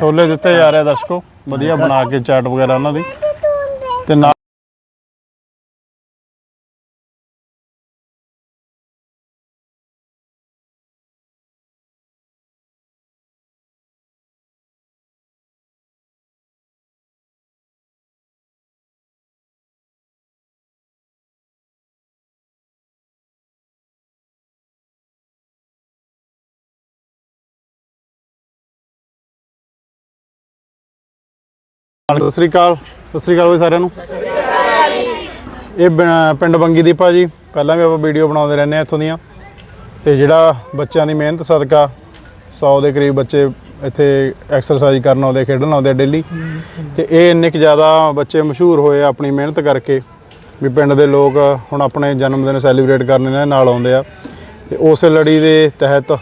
ਛੋਲੇ ਦਿੱਤੇ ਜਾ ਰਹੇ ਆ ਦਰਸ਼ਕੋ। ਵਧੀਆ ਬਣਾ ਕੇ ਚਾਟ ਵਗੈਰਾ ਉਹਨਾਂ ਦੀ। ਤੇ ਨਾਲ ਸਤਿ ਸ੍ਰੀ ਅਕਾਲ। ਸਤਿ ਸ੍ਰੀ ਅਕਾਲ ਜੀ ਸਾਰਿਆਂ ਨੂੰ। ਇਹ ਬ- ਪਿੰਡ ਬੰਗੀ ਦੀਪਾ ਜੀ। ਪਹਿਲਾਂ ਵੀ ਆਪਾਂ ਵੀਡੀਓ ਬਣਾਉਂਦੇ ਰਹਿੰਦੇ ਆ ਇੱਥੋਂ ਦੀਆਂ। ਤੇ ਜਿਹੜਾ ਬੱਚਿਆਂ ਦੀ ਮਿਹਨਤ ਸਦਕਾ 100 ਦੇ ਕਰੀਬ ਬੱਚੇ ਇੱਥੇ ਐਕਸਰਸਾਈਜ਼ ਕਰਨ ਆਉਂਦੇ, ਖੇਡਣ ਆਉਂਦੇ ਡੇਲੀ ਤੇ ਇਹ ਇੰਨੇ ਕੁ ਜ਼ਿਆਦਾ ਬੱਚੇ ਮਸ਼ਹੂਰ ਹੋਏ ਆ ਆਪਣੀ ਮਿਹਨਤ ਕਰਕੇ ਵੀ ਪਿੰਡ ਦੇ ਲੋਕ ਹੁਣ ਆਪਣੇ ਜਨਮ ਦਿਨ ਸੈਲੀਬ੍ਰੇਟ ਕਰਨ ਇਹਨਾਂ ਦੇ ਨਾਲ ਆਉਂਦੇ ਆ। ਤੇ ਉਸ ਲੜੀ ਦੇ ਤਹਿਤ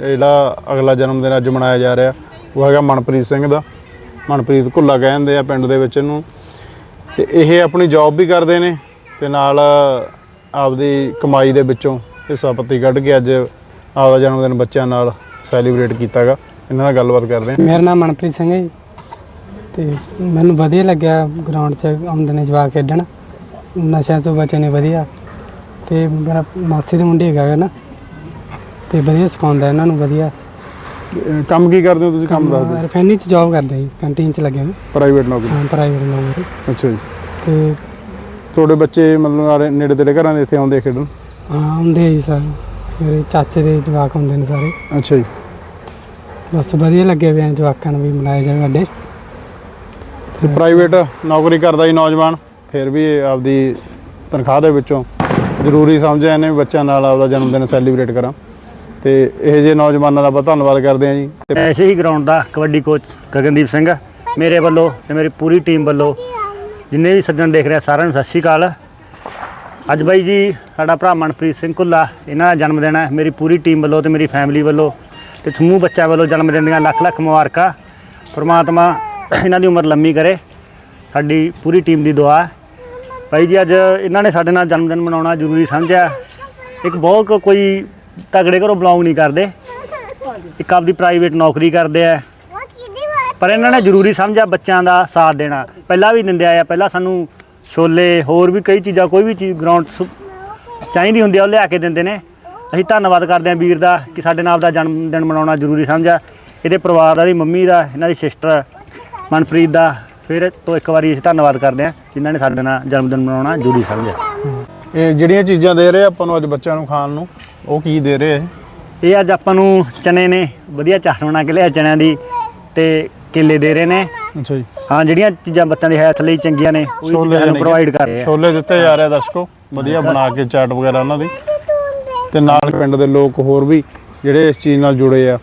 ਜਿਹੜਾ ਅਗਲਾ ਜਨਮ ਦਿਨ ਅੱਜ ਮਨਾਇਆ ਜਾ ਰਿਹਾ, ਉਹ ਹੈਗਾ ਮਨਪ੍ਰੀਤ ਸਿੰਘ ਦਾ। ਮਨਪ੍ਰੀਤ ਘੁੱਲਾ ਕਹਿੰਦੇ ਆ ਪਿੰਡ ਦੇ ਵਿੱਚ ਇਹਨੂੰ। ਤੇ ਇਹ ਆਪਣੀ ਜੌਬ ਵੀ ਕਰਦੇ ਨੇ ਤੇ ਨਾਲ ਆਪਦੀ ਕਮਾਈ ਦੇ ਵਿੱਚੋਂ ਹਿੱਸਾ ਪੱਤੀ ਕੱਢ ਕੇ ਅੱਜ ਆਪਦਾ ਜਨਮ ਦਿਨ ਬੱਚਿਆਂ ਨਾਲ ਸੈਲੀਬ੍ਰੇਟ ਕੀਤਾਗਾ। ਇਹਨਾਂ ਨਾਲ ਗੱਲਬਾਤ ਕਰਦੇ ਹਾਂ। ਮੇਰਾ ਨਾਮ ਮਨਪ੍ਰੀਤ ਸਿੰਘ ਹੈ ਜੀ। ਤੇ ਮੈਨੂੰ ਵਧੀਆ ਲੱਗਿਆ ਗਰਾਊਂਡ 'ਚ ਆਉਂਦੇ ਨੇ ਜਵਾਕ ਖੇਡਣ। ਨਸ਼ਿਆਂ ਤੋਂ ਬਚੇ ਨੇ ਵਧੀਆ। ਤੇ ਮੇਰਾ ਮਾਸੀ ਦੇ ਮੁੰਡੇ ਹੈਗਾ ਗਾ ਨਾ। ਤੇ ਵਧੀਆ ਸਿਖਾਉਂਦਾ ਇਹਨਾਂ ਨੂੰ ਵਧੀਆ। ਕੰਮ ਕੀ ਕਰਦੇ ਹੋ ਤੁਸੀਂ? ਕੰਮ ਦੱਸ ਦਿਓ ਰਿਫਾਈਨਰੀ 'ਚ ਜੌਬ ਕਰਦਾ ਜੀ ਕੰਟੀਨ 'ਚ ਲੱਗਿਆ ਮੈਂ ਪ੍ਰਾਈਵੇਟ ਨੌਕਰੀ? ਹਾਂ ਪ੍ਰਾਈਵੇਟ ਨੌਕਰੀ। ਅੱਛਾ ਜੀ। ਤੇ ਤੁਹਾਡੇ ਬੱਚੇ ਮਤਲਬ ਆਲੇ ਨੇੜੇ ਤੇੜੇ ਘਰਾਂ ਦੇ ਇੱਥੇ ਆਉਂਦੇ ਖੇਡਣ? ਹਾਂ ਆਉਂਦੇ ਆ ਜੀ ਸਾਰੇ। ਮੇਰੇ ਚਾਚੇ ਦੇ ਜਵਾਕ ਹੁੰਦੇ ਨੇ ਸਾਰੇ। ਅੱਛਾ ਜੀ। ਬਸ ਵਧੀਆ ਲੱਗਿਆ ਵੀ ਐਂ ਜਵਾਕਾਂ ਨੂੰ ਵੀ ਮਨਾਏ ਜਾਵੇ ਵੱਡੇ ਤੇ ਪ੍ਰਾਈਵੇਟ ਨੌਕਰੀ ਕਰਦਾ ਜੀ ਨੌਜਵਾਨ ਫਿਰ ਵੀ ਆਪਦੀ ਤਨਖਾਹ ਦੇ ਵਿੱਚੋਂ ਜ਼ਰੂਰੀ ਸਮਝਿਆ ਇਹਨੇ ਬੱਚਿਆਂ ਨਾਲ ਆਪਦਾ ਜਨਮ ਦਿਨ ਸੈਲੀਬ੍ਰੇਟ ਕਰਾਂ। ਤੇ ਇਹ ਜੇ ਨੌਜਵਾਨਾਂ ਦਾ ਬਹੁਤ ਧੰਨਵਾਦ ਕਰਦੇ ਹਾਂ ਜੀ। ਤੇ ਐਸੇ ਹੀ ਗਰਾਊਂਡ ਦਾ ਕਬੱਡੀ ਕੋਚ ਗਗਨਦੀਪ ਸਿੰਘ ਮੇਰੇ ਵੱਲੋਂ ਤੇ ਮੇਰੀ ਪੂਰੀ ਟੀਮ ਵੱਲੋਂ ਜਿੰਨੇ ਵੀ ਸੱਜਣ ਦੇਖ ਰਿਹਾ ਸਾਰਿਆਂ ਨੂੰ ਸਤਿ ਸ਼੍ਰੀ ਅਕਾਲ। ਅੱਜ ਬਾਈ ਜੀ ਸਾਡਾ ਭਰਾ ਮਨਪ੍ਰੀਤ ਸਿੰਘ ਕੁੱਲਾ, ਇਹਨਾਂ ਦਾ ਜਨਮ ਦਿਨ ਹੈ। ਮੇਰੀ ਪੂਰੀ ਟੀਮ ਵੱਲੋਂ ਤੇ ਮੇਰੀ ਫੈਮਿਲੀ ਵੱਲੋਂ ਤੇ ਸਮੂਹ ਬੱਚਿਆਂ ਵੱਲੋਂ ਜਨਮ ਦਿਨ ਦੀਆਂ ਲੱਖ ਲੱਖ ਮੁਬਾਰਕਾਂ। ਪ੍ਰਮਾਤਮਾ ਇਹਨਾਂ ਦੀ ਉਮਰ ਲੰਮੀ ਕਰੇ। ਸਾਡੀ ਪੂਰੀ ਟੀਮ ਦੀ ਦੁਆ ਹੈ। ਭਾਈ ਜੀ, ਅੱਜ ਇਹਨਾਂ ਨੇ ਸਾਡੇ ਨਾਲ ਜਨਮ ਦਿਨ ਮਨਾਉਣਾ ਜ਼ਰੂਰੀ ਸਮਝਿਆ। ਇੱਕ ਬਹੁਤ ਕੋਈ ਤਗੜੇ ਘਰੋਂ ਬਿਲੋਂਗ ਨਹੀਂ ਕਰਦੇ। ਇੱਕ ਆਪਦੀ ਪ੍ਰਾਈਵੇਟ ਨੌਕਰੀ ਕਰਦੇ ਆ। ਪਰ ਇਹਨਾਂ ਨੇ ਜ਼ਰੂਰੀ ਸਮਝਿਆ ਬੱਚਿਆਂ ਦਾ ਸਾਥ ਦੇਣਾ। ਪਹਿਲਾਂ ਵੀ ਦਿੰਦੇ ਆਏ ਆ ਪਹਿਲਾਂ ਸਾਨੂੰ ਛੋਲੇ ਹੋਰ ਵੀ ਕਈ ਚੀਜ਼ਾਂ ਕੋਈ ਵੀ ਚੀਜ਼ ਗਰਾਊਂਡ ਚਾਹੀਦੀ ਹੁੰਦੀ ਆ ਉਹ ਲਿਆ ਕੇ ਦਿੰਦੇ ਨੇ। ਅਸੀਂ ਧੰਨਵਾਦ ਕਰਦੇ ਹਾਂ ਵੀਰ ਦਾ ਕਿ ਸਾਡੇ ਨਾਲ ਦਾ ਜਨਮ ਦਿਨ ਮਨਾਉਣਾ ਜ਼ਰੂਰੀ ਸਮਝਿਆ। ਇਹਦੇ ਪਰਿਵਾਰ ਦਾ ਦੀ ਮੰਮੀ ਦਾ ਇਹਨਾਂ ਦੀ ਸਿਸਟਰ ਮਨਪ੍ਰੀਤ ਦਾ। ਫਿਰ ਤੋਂ ਇੱਕ ਵਾਰੀ ਅਸੀਂ ਧੰਨਵਾਦ ਕਰਦੇ ਹਾਂ ਜਿਨ੍ਹਾਂ ਨੇ ਸਾਡੇ ਨਾਲ ਜਨਮ ਦਿਨ ਮਨਾਉਣਾ ਜ਼ਰੂਰੀ ਸਮਝਿਆ। ਇਹ ਜਿਹੜੀਆਂ ਚੀਜ਼ਾਂ ਦੇ ਰਹੇ ਆ ਆਪਾਂ ਨੂੰ ਅੱਜ ਬੱਚਿਆਂ ਨੂੰ ਖਾਣ ਨੂੰ ਉਹ ਕੀ ਦੇ ਰਹੇ? ਆ ਇਹ ਅੱਜ ਆਪਾਂ ਨੂੰ ਚਨੇ ਨੇ ਵਧੀਆ ਚਾਟ ਬਣਾ ਕੇ ਲਿਆ ਚਨਿਆਂ ਦੀ ਤੇ ਕੇਲੇ ਦੇ ਰਹੇ ਨੇ। ਅੱਛਾ ਜੀ। ਹਾਂ ਜਿਹੜੀਆਂ ਚੀਜ਼ਾਂ ਬੱਚਿਆਂ ਦੀ ਹੈਲਥ ਲਈ ਚੰਗੀਆਂ ਨੇ ਉਹ ਛੋਲੇ ਚੀਜ਼ਾਂ ਨੂੰ ਜਾਣੀ ਕਿ ਪ੍ਰੋਵਾਈਡ ਕਰ ਰਹੇ ਆ। ਛੋਲੇ ਦਿੱਤੇ ਜਾ ਰਹੇ ਆ ਦਰਸ਼ਕੋ ਵਧੀਆ ਬਣਾ ਕੇ ਚਾਟ ਵਗੈਰਾ ਉਹਨਾਂ ਦੀ। ਤੇ ਨਾਲ ਪਿੰਡ ਦੇ ਲੋਕ ਹੋਰ ਵੀ ਜਿਹੜੇ ਇਸ ਚੀਜ਼ ਨਾਲ ਜੁੜੇ ਆ।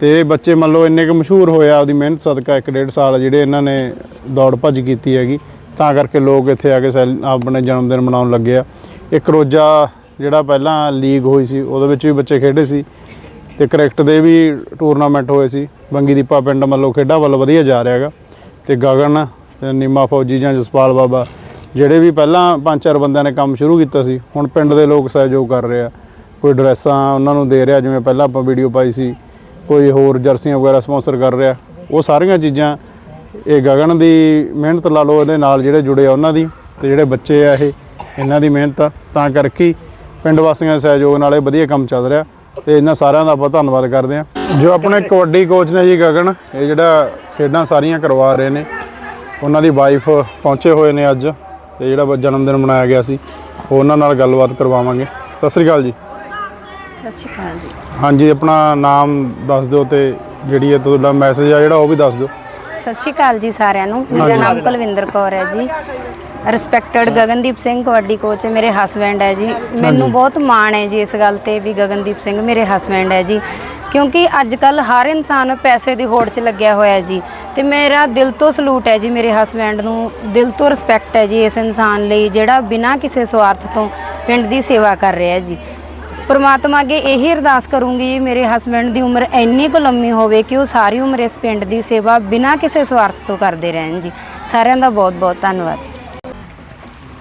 ਤੇ ਇਹ ਬੱਚੇ ਮੰਨ ਲਓ ਇੰਨੇ ਕੁ ਮਸ਼ਹੂਰ ਹੋਏ ਆ ਆਪਦੀ ਮਿਹਨਤ ਸਦਕਾ ਇੱਕ ਡੇਢ ਸਾਲ ਜਿਹੜੇ ਇਹਨਾਂ ਨੇ ਦੌੜ ਭੱਜ ਕੀਤੀ ਹੈਗੀ। ਤਾਂ ਕਰਕੇ ਲੋਕ ਇੱਥੇ ਆ ਕੇ ਸੈਲ- ਆਪਣੇ ਜਨਮ ਦਿਨ ਮਨਾਉਣ ਲੱਗੇ ਆ। ਇੱਕ ਰੋਜ਼ਾ ਜਿਹੜਾ ਪਹਿਲਾਂ ਲੀਗ ਹੋਈ ਸੀ, ਉਹਦੇ ਵਿੱਚ ਵੀ ਬੱਚੇ ਖੇਡੇ ਸੀ ਤੇ ਕ੍ਰਿਕਟ ਦੇ ਵੀ ਟੂਰਨਾਮੈਂਟ ਹੋਏ ਸੀ। ਬੰਗੀ ਦੀਪਾ ਪਿੰਡ ਮੱਲੋ ਖੇਡਾਂ ਵੱਲ ਵਧੀਆ ਜਾ ਰਿਹਾ ਹੈਗਾ ਤੇ ਗਗਨ, ਨੀਮਾ ਫੌਜੀ ਜਾਂ ਜਸਪਾਲ ਬਾਬਾ, ਜਿਹੜੇ ਵੀ ਪਹਿਲਾਂ ਪੰਜ ਚਾਰ ਬੰਦਿਆਂ ਨੇ ਕੰਮ ਸ਼ੁਰੂ ਕੀਤਾ ਸੀ, ਹੁਣ ਪਿੰਡ ਦੇ ਲੋਕ ਸਹਿਯੋਗ ਕਰ ਰਹੇ ਆ। ਕੋਈ ਡਰੈਸਾਂ ਉਹਨਾਂ ਨੂੰ ਦੇ ਰਿਹਾ, ਜਿਵੇਂ ਪਹਿਲਾਂ ਆਪਾਂ ਵੀਡੀਓ ਪਾਈ ਸੀ, ਕੋਈ ਹੋਰ ਜਰਸੀਆਂ ਵਗੈਰਾ ਸਪਾਂਸਰ ਕਰ ਰਿਹਾ, ਉਹ ਸਾਰੀਆਂ ਚੀਜ਼ਾਂ, ਇਹ ਗਗਨ ਦੀ ਮਿਹਨਤ ਲਾ ਲਓ ਇਹਦੇ ਨਾਲ ਜਿਹੜੇ ਜੁੜੇ ਆ ਉਹਨਾਂ ਦੀ, ਤੇ ਜਿਹੜੇ ਬੱਚੇ ਆ ਇਹ, ਇਹਨਾਂ ਦੀ ਮਿਹਨਤ ਆ। ਤਾਂ ਕਰਕੇ ਪਿੰਡ ਵਾਸੀਆਂ ਦੇ ਸਹਿਯੋਗ ਨਾਲ ਇਹ ਵਧੀਆ ਕੰਮ ਚੱਲ ਰਿਹਾ ਤੇ ਇਹਨਾਂ ਸਾਰਿਆਂ ਦਾ ਆਪਾਂ ਧੰਨਵਾਦ ਕਰਦੇ ਹਾਂ। ਜੋ ਆਪਣੇ ਕਬੱਡੀ ਕੋਚ ਨੇ ਜੀ ਗਗਨ ਇਹ ਜਿਹੜਾ ਖੇਡਾਂ ਸਾਰੀਆਂ ਕਰਵਾ ਰਹੇ ਨੇ। ਉਹਨਾਂ ਦੀ ਵਾਈਫ ਪਹੁੰਚੇ ਹੋਏ ਨੇ ਅੱਜ ਤੇ ਜਿਹੜਾ ਜਨਮ ਦਿਨ ਮਨਾਇਆ ਗਿਆ ਸੀ ਉਹ ਉਹਨਾਂ ਨਾਲ ਗੱਲਬਾਤ ਕਰਵਾਵਾਂਗੇ। ਸਤਿ ਸ੍ਰੀ ਅਕਾਲ ਜੀ। ਸਤਿ ਸ਼੍ਰੀ ਅਕਾਲ ਜੀ। ਹਾਂਜੀ ਆਪਣਾ ਨਾਮ ਦੱਸ ਦਿਓ ਤੇ ਜਿਹੜੀ ਇਹ ਤੁਹਾਡਾ ਮੈਸੇਜ ਆ ਜਿਹੜਾ ਉਹ ਵੀ ਦੱਸ ਦਿਓ। ਸਤਿ ਸ਼੍ਰੀ ਅਕਾਲ ਜੀ ਸਾਰਿਆਂ ਨੂੰ। ਮੇਰਾ ਨਾਮ ਕੁਲਵਿੰਦਰ ਕੌਰ ਹੈ ਜੀ। ਰਿਸਪੈਕਟਡ ਗਗਨਦੀਪ ਸਿੰਘ ਕਬੱਡੀ ਕੋਚ ਮੇਰੇ ਹਸਬੈਂਡ ਹੈ ਜੀ। ਮੈਨੂੰ ਬਹੁਤ ਮਾਣ ਹੈ ਜੀ ਇਸ ਗੱਲ ਤੇ ਵੀ ਗਗਨਦੀਪ ਸਿੰਘ ਮੇਰੇ ਹਸਬੈਂਡ ਹੈ ਜੀ। ਕਿਉਂਕਿ ਅੱਜ ਕੱਲ ਹਰ ਇਨਸਾਨ ਪੈਸੇ ਦੀ ਹੋੜ 'ਚ ਲੱਗਿਆ ਹੋਇਆ ਹੈ ਜੀ। ਤੇ ਮੇਰਾ ਦਿਲ ਤੋਂ ਸਲੂਟ ਹੈ ਜੀ ਮੇਰੇ ਹਸਬੈਂਡ ਨੂੰ। ਦਿਲ ਤੋਂ ਰਿਸਪੈਕਟ ਹੈ ਜੀ ਇਸ ਇਨਸਾਨ ਲਈ ਜਿਹੜਾ ਬਿਨਾਂ ਕਿਸੇ ਸਵਾਰਥ ਤੋਂ ਪਿੰਡ ਦੀ ਸੇਵਾ ਕਰ ਰਿਹਾ ਹੈ ਜੀ। ਪਰਮਾਤਮਾ ਅੱਗੇ ਇਹੀ ਅਰਦਾਸ ਕਰੂੰਗੀ ਮੇਰੇ ਹਸਬੰਡ ਦੀ ਉਮਰ ਇੰਨੀ ਕੁ ਲੰਮੀ ਹੋਵੇ ਕਿ ਉਹ ਸਾਰੀ ਉਮਰ ਇਸ ਪਿੰਡ ਦੀ ਸੇਵਾ ਬਿਨਾਂ ਕਿਸੇ ਸਵਾਰਥ ਤੋਂ ਕਰਦੇ ਰਹਿਣ ਜੀ। ਸਾਰਿਆਂ ਦਾ ਬਹੁਤ ਬਹੁਤ ਧੰਨਵਾਦ।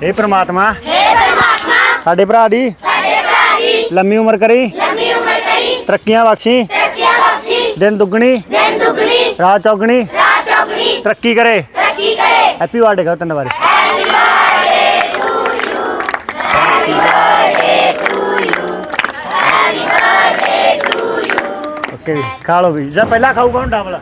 ਇਹ ਪ੍ਰਮਾਤਮਾ। हे परमात्मा ਸਾਡੇ ਭਰਾ ਦੀ ਸਾਡੇ ਭਰਾ ਦੀ ਲੰਮੀ ਉਮਰ ਕਰੀ। ਲੰਮੀ ਉਮਰ ਕਰੀ ਤਰੱਕੀਆਂ ਬਖਸ਼ੀ। ਦਿਨ ਦੁੱਗਣੀ। ਰਾਤ ਚੌਗਣੀ। ਤਰੱਕੀ ਕਰੇ। ਹੈਪੀ ਬਰਥਡੇ ਕਹੋ ਤਿੰਨ ਵਾਰੀ ਹੈਪੀ ਬਰਥਡੇ ਖਾ ਲਓ ਵੀ। ਜਾਂ ਪਹਿਲਾਂ ਖਾਊਗਾ ਹੁਣ ਡਬਲ